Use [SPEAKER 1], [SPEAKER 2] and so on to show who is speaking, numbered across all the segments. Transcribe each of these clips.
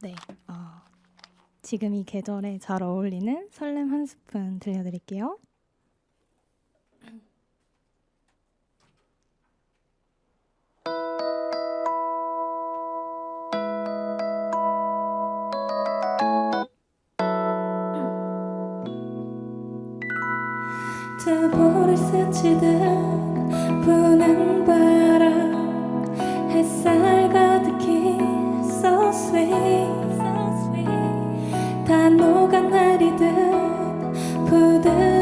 [SPEAKER 1] 네. 어, 지금 이 계절에 잘 어울리는 설렘 한 스푼 들려드릴게요. 자보를 스치듯 분한 밤 sweet 다 녹아 내리듯 부드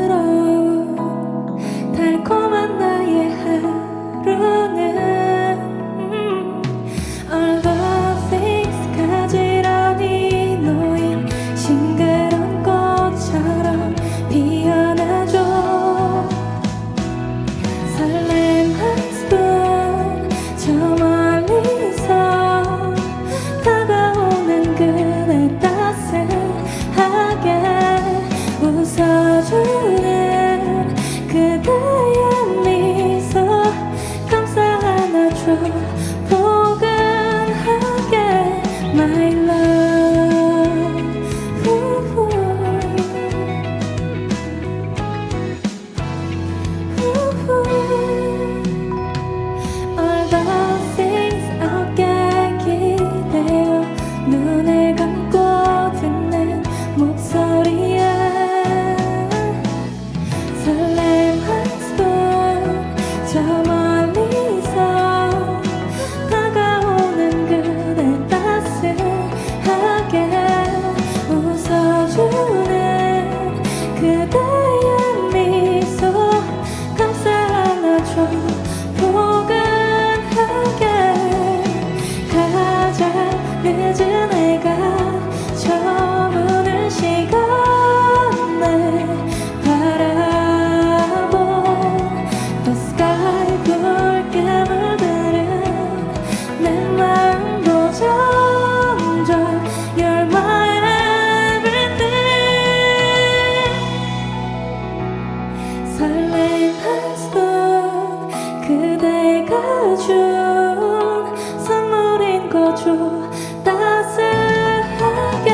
[SPEAKER 1] 멈춰 따스하게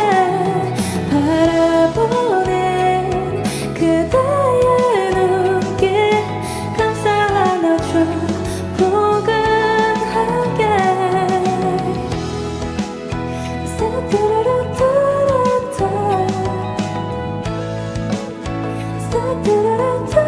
[SPEAKER 1] 바라보는 그대의 눈길 감싸 안아줘. 포근하게. 스타뚜루루뚜루뚜 스타뚜루루뚜